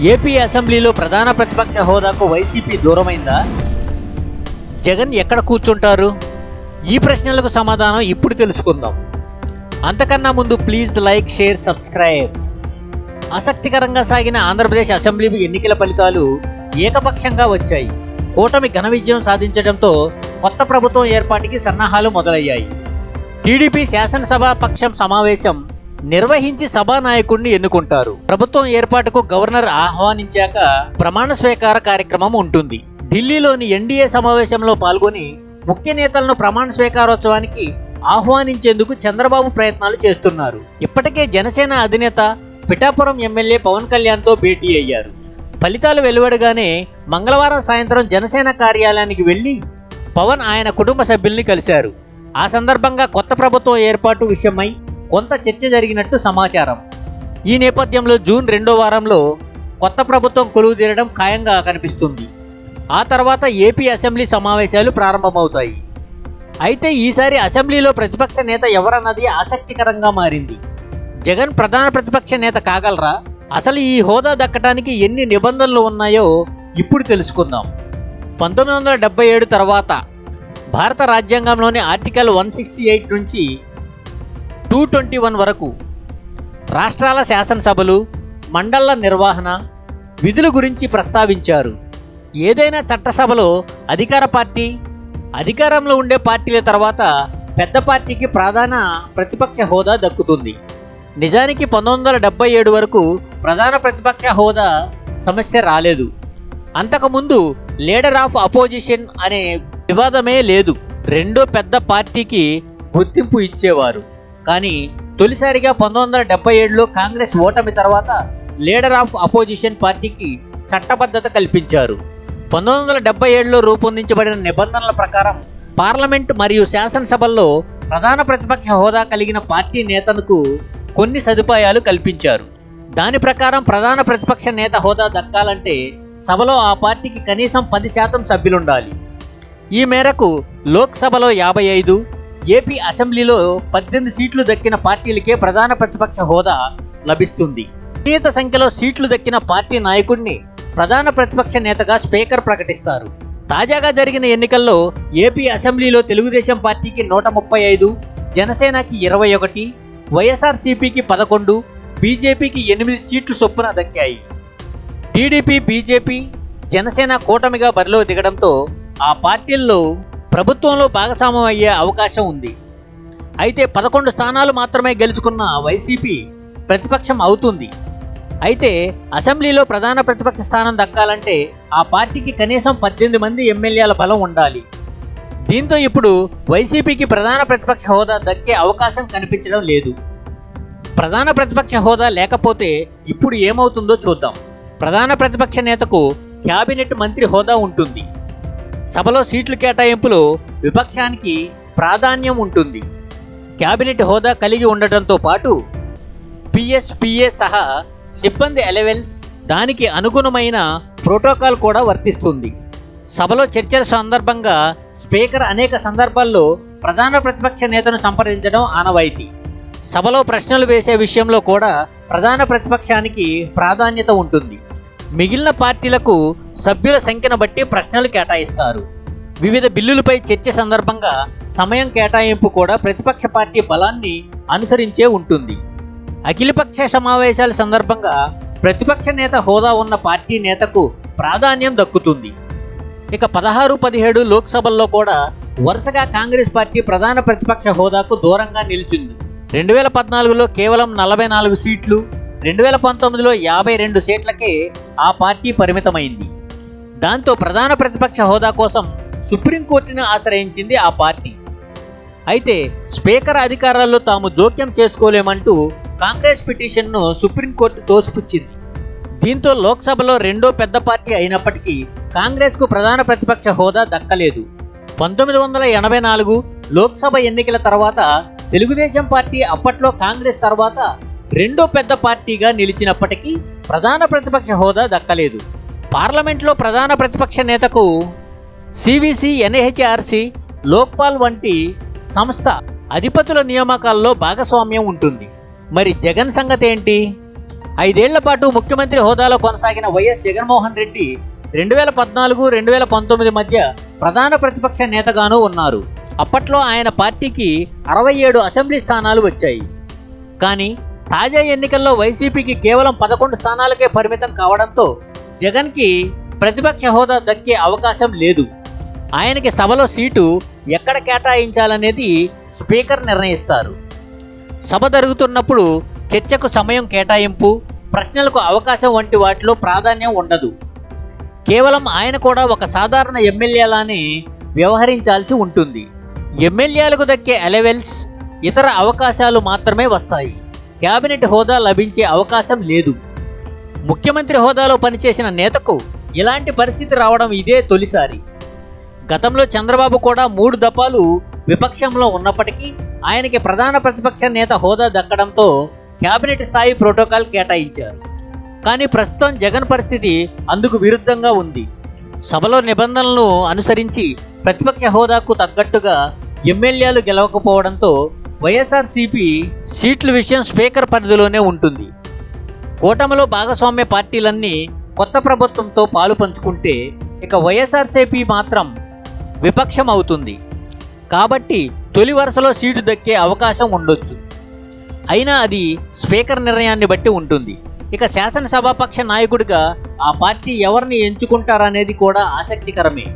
AP అసెంబ్లీలో ప్రధాన ప్రతిపక్ష హోదాకు వైసీపీ దూరమైందా? జగన్ ఎక్కడ కూర్చుంటారు? ఈ ప్రశ్నలకు సమాధానం ఇప్పుడు తెలుసుకుందాం. అంతకన్నా ముందు ప్లీజ్ లైక్ షేర్ సబ్స్క్రైబ్. ఆసక్తికరంగా సాగిన ఆంధ్రప్రదేశ్ అసెంబ్లీ ఎన్నికల ఫలితాలు ఏకపక్షంగా వచ్చాయి. కూటమి ఘన విజయం సాధించడంతో కొత్త ప్రభుత్వం ఏర్పాటుకి సన్నాహాలు మొదలయ్యాయి. టీడీపీ శాసనసభ పక్షం సమావేశం నిర్వహించి సభానాయకుడిని ఎన్నుకుంటారు. ప్రభుత్వం ఏర్పాటుకు గవర్నర్ ఆహ్వానించాక ప్రమాణ స్వీకార కార్యక్రమం ఉంటుంది. ఢిల్లీలోని ఎన్డీఏ సమావేశంలో పాల్గొని ముఖ్య నేతలను ప్రమాణ స్వీకారోత్సవానికి ఆహ్వానించేందుకు చంద్రబాబు ప్రయత్నాలు చేస్తున్నారు. ఇప్పటికే జనసేన అధినేత పిఠాపురం ఎమ్మెల్యే పవన్ కళ్యాణ్తో భేటీ అయ్యారు. ఫలితాలు వెలువడగానే మంగళవారం సాయంత్రం జనసేన కార్యాలయానికి వెళ్ళి పవన్ ఆయన కుటుంబ సభ్యుల్ని కలిశారు. ఆ సందర్భంగా కొత్త ప్రభుత్వం ఏర్పాటు విషయమై కొంత చర్చ జరిగినట్టు సమాచారం. ఈ నేపథ్యంలో జూన్ రెండో వారంలో కొత్త ప్రభుత్వం కొలువు తీరడం ఖాయంగా కనిపిస్తుంది. ఆ తర్వాత ఏపీ అసెంబ్లీ సమావేశాలు ప్రారంభమవుతాయి. అయితే ఈసారి అసెంబ్లీలో ప్రతిపక్ష నేత ఎవరన్నది ఆసక్తికరంగా మారింది. జగన్ ప్రధాన ప్రతిపక్ష నేత కాగలరా? అసలు ఈ హోదా దక్కడానికి ఎన్ని నిబంధనలు ఉన్నాయో ఇప్పుడు తెలుసుకుందాం. పంతొమ్మిది వందల డెబ్బై ఏడు తర్వాత భారత రాజ్యాంగంలోని ఆర్టికల్ వన్ సిక్స్టీ ఎయిట్ నుంచి టూ ట్వంటీ వన్ వరకు రాష్ట్రాల శాసనసభలు మండళ్ళ నిర్వహణ విధుల గురించి ప్రస్తావించారు. ఏదైనా చట్టసభలో అధికార పార్టీ అధికారంలో ఉండే పార్టీల తర్వాత పెద్ద పార్టీకి ప్రధాన ప్రతిపక్ష హోదా దక్కుతుంది. నిజానికి పంతొమ్మిది వందల డెబ్బై ఏడు వరకు ప్రధాన ప్రతిపక్ష హోదా సమస్య రాలేదు. అంతకుముందు లీడర్ ఆఫ్ అపోజిషన్ అనే వివాదమే లేదు. రెండో పెద్ద పార్టీకి గుర్తింపు ఇచ్చేవారు. కానీ తొలిసారిగా పంతొమ్మిది వందల డెబ్బై ఏడులో కాంగ్రెస్ ఓటమి తర్వాత లీడర్ ఆఫ్ అపోజిషన్ పార్టీకి చట్టబద్ధత కల్పించారు. పంతొమ్మిది వందల డెబ్బై ఏడులో రూపొందించబడిన నిబంధనల ప్రకారం పార్లమెంట్ మరియు శాసనసభల్లో ప్రధాన ప్రతిపక్ష హోదా కలిగిన పార్టీ నేతలకు కొన్ని సదుపాయాలు కల్పించారు. దాని ప్రకారం ప్రధాన ప్రతిపక్ష నేత హోదా దక్కాలంటే సభలో ఆ పార్టీకి కనీసం పది శాతం సభ్యులుండాలి. ఈ మేరకు లోక్సభలో యాభై ఐదు ఏపీ అసెంబ్లీలో పద్దెనిమిది సీట్లు దక్కిన పార్టీలకే ప్రధాన ప్రతిపక్ష హోదా లభిస్తుంది. నియత సంఖ్యలో సీట్లు దక్కిన పార్టీ నాయకుడిని ప్రధాన ప్రతిపక్ష నేతగా స్పీకర్ ప్రకటిస్తారు. తాజాగా జరిగిన ఎన్నికల్లో ఏపీ అసెంబ్లీలో తెలుగుదేశం పార్టీకి నూట ముప్పై ఐదు జనసేనకి ఇరవై ఒకటి వైఎస్ఆర్సీపీకి పదకొండు బీజేపీకి ఎనిమిది సీట్లు చొప్పున దక్కాయి. టీడీపీ బీజేపీ జనసేన కూటమిగా బరిలో దిగడంతో ఆ పార్టీల్లో ప్రభుత్వంలో భాగస్వామ్యం అయ్యే అవకాశం ఉంది. అయితే పదకొండు స్థానాలు మాత్రమే గెలుచుకున్న వైసీపీ ప్రతిపక్షం అవుతుంది. అయితే అసెంబ్లీలో ప్రధాన ప్రతిపక్ష స్థానం దక్కాలంటే ఆ పార్టీకి కనీసం పద్దెనిమిది మంది ఎమ్మెల్యేల బలం ఉండాలి. దీంతో ఇప్పుడు వైసీపీకి ప్రధాన ప్రతిపక్ష హోదా దక్కే అవకాశం కనిపించడం లేదు. ప్రధాన ప్రతిపక్ష హోదా లేకపోతే ఇప్పుడు ఏమవుతుందో చూద్దాం. ప్రధాన ప్రతిపక్ష నేతకు క్యాబినెట్ మంత్రి హోదా ఉంటుంది. సభలో సీట్లు కేటాయింపులో విపక్షానికి ప్రాధాన్యం ఉంటుంది. క్యాబినెట్ హోదా కలిగి ఉండటంతో పాటు పిఎస్పిఏ సహా సిబ్బంది ఎలెవెన్స్ దానికి అనుగుణమైన ప్రోటోకాల్ కూడా వర్తిస్తుంది. సభలో చర్చల సందర్భంగా స్పీకర్ అనేక సందర్భాల్లో ప్రధాన ప్రతిపక్ష నేతను సంప్రదించడం ఆనవాయితీ. సభలో ప్రశ్నలు వేసే విషయంలో కూడా ప్రధాన ప్రతిపక్షానికి ప్రాధాన్యత ఉంటుంది. మిగిలిన పార్టీలకు సభ్యుల సంఖ్యను బట్టి ప్రశ్నలు కేటాయిస్తారు. వివిధ బిల్లులపై చర్చ సందర్భంగా సమయం కేటాయింపు కూడా ప్రతిపక్ష పార్టీ బలాన్ని అనుసరించే ఉంటుంది. అఖిలపక్ష సమావేశాల సందర్భంగా ప్రతిపక్ష నేత హోదా ఉన్న పార్టీ నేతకు ప్రాధాన్యం దక్కుతుంది. ఇక పదహారు పదిహేడు లోక్సభల్లో కూడా వరుసగా కాంగ్రెస్ పార్టీ ప్రధాన ప్రతిపక్ష హోదాకు దూరంగా నిలిచింది. రెండు వేల పద్నాలుగులో కేవలం నలభై నాలుగు సీట్లు రెండు వేల పంతొమ్మిదిలో యాభై రెండు సీట్లకే ఆ పార్టీ పరిమితమైంది. దాంతో ప్రధాన ప్రతిపక్ష హోదా కోసం సుప్రీంకోర్టును ఆశ్రయించింది ఆ పార్టీ. అయితే స్పీకర్ అధికారాల్లో తాము జోక్యం చేసుకోలేమంటూ కాంగ్రెస్ పిటిషన్ను సుప్రీంకోర్టు తోసిపుచ్చింది. దీంతో లోక్సభలో రెండో పెద్ద పార్టీ అయినప్పటికీ కాంగ్రెస్కు ప్రధాన ప్రతిపక్ష హోదా దక్కలేదు. పంతొమ్మిది వందల ఎనభై నాలుగు లోక్సభ ఎన్నికల తర్వాత తెలుగుదేశం పార్టీ అప్పట్లో కాంగ్రెస్ తర్వాత రెండో పెద్ద పార్టీగా నిలిచినప్పటికీ ప్రధాన ప్రతిపక్ష హోదా దక్కలేదు. పార్లమెంట్లో ప్రధాన ప్రతిపక్ష నేతకు సివిసి ఎన్హెచ్ఆర్సి లోక్పాల్ వంటి సంస్థ అధిపతుల నియామకాల్లో భాగస్వామ్యం ఉంటుంది. మరి జగన్ సంగతి ఏంటి? ఐదేళ్ళ పాటు ముఖ్యమంత్రి హోదాలో కొనసాగిన వైఎస్ జగన్మోహన్ రెడ్డి రెండు వేల పద్నాలుగు రెండు వేల పంతొమ్మిది మధ్య ప్రధాన ప్రతిపక్ష నేతగాను ఉన్నారు. అప్పట్లో ఆయన పార్టీకి అరవై ఏడు అసెంబ్లీ స్థానాలు వచ్చాయి. కానీ తాజా ఎన్నికల్లో వైసీపీకి కేవలం పదకొండు స్థానాలకే పరిమితం కావడంతో జగన్కి ప్రతిపక్ష హోదా దక్కే అవకాశం లేదు. ఆయనకి సభలో సీటు ఎక్కడ కేటాయించాలనేది స్పీకర్ నిర్ణయిస్తారు. సభ జరుగుతున్నప్పుడు చర్చకు సమయం కేటాయింపు ప్రశ్నలకు అవకాశం వంటి వాటిలో ప్రాధాన్యం ఉండదు. కేవలం ఆయన కూడా ఒక సాధారణ ఎమ్మెల్యేలానే వ్యవహరించాల్సి ఉంటుంది. ఎమ్మెల్యేలకు దక్కే అలెవెల్స్ ఇతర అవకాశాలు మాత్రమే వస్తాయి. కేబినెట్ హోదా లభించే అవకాశం లేదు. ముఖ్యమంత్రి హోదాలో పనిచేసిన నేతకు ఇలాంటి పరిస్థితి రావడం ఇదే తొలిసారి. గతంలో చంద్రబాబు కూడా మూడు దఫాలు విపక్షంలో ఉన్నప్పటికీ ఆయనకి ప్రధాన ప్రతిపక్ష నేత హోదా దక్కడంతో కేబినెట్ స్థాయి ప్రోటోకాల్ కేటాయించారు. కానీ ప్రస్తుతం జగన్ పరిస్థితి అందుకు విరుద్ధంగా ఉంది. సభలో నిబంధనలను అనుసరించి ప్రతిపక్ష హోదాకు తగ్గట్టుగా ఎమ్మెల్యేలు గెలవకపోవడంతో వైఎస్ఆర్సీపీ సీట్ల విషయం స్పీకర్ పరిధిలోనే ఉంటుంది. కూటమిలో భాగస్వామ్య పార్టీలన్నీ కొత్త ప్రభుత్వంతో పాలు పంచుకుంటే ఇక వైఎస్ఆర్సీపీ మాత్రం విపక్షం అవుతుంది కాబట్టి తొలి వరుసలో సీటు దక్కే అవకాశం ఉండొచ్చు. అయినా అది స్పీకర్ నిర్ణయాన్ని బట్టి ఉంటుంది. ఇక శాసనసభాపక్ష నాయకుడిగా ఆ పార్టీ ఎవరిని ఎంచుకుంటారనేది కూడా ఆసక్తికరమే.